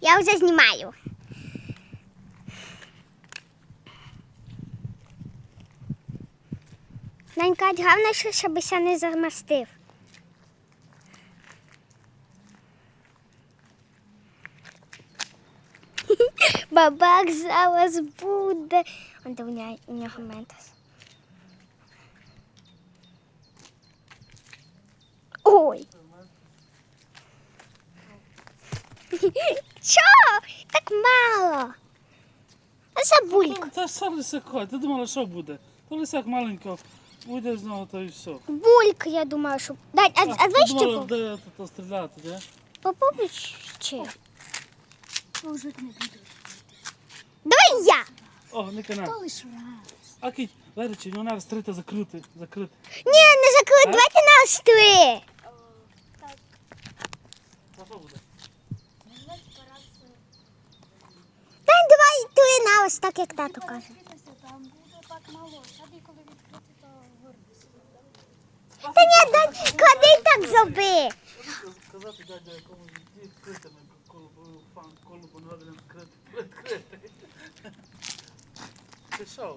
Я вже знімаю. Данька, головне, що щобися не замастив. Бабак зараз буде. Он у нього ментос. Що? Так мало. А забулька. Та що лисак? Ти думала, що буде? То лисак маленько буде знову, то і все. Булька, я думаю, що. Дай, а, а ти давай думала, ще де тут стріляти, де? попробуй ще. Не. Давай я. О, не канал. То лиш раз. А кить, Леричі, вона розкрита, закрити, закрити. Ні, не закрий, давайте нас три. Та що буде? Дай давай три на ось так, як тато каже. Там буде так мало. Саді, коли відкрити, то гордість. Та ні, дай, клади так зроби. Сказати дядя якомусь відкритими колобу, фан, відкрити, відкрити. Ти що?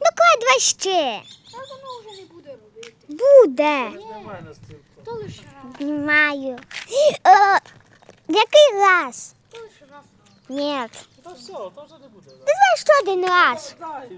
Ну давай ще. Та воно вже не буде робити. Буде. Немає на стрілку. То лиш раз. Знімаю. Е, який раз? То лиш раз. Ні. Та все, то вже не буде. Ти знаєш що один раз. Дай,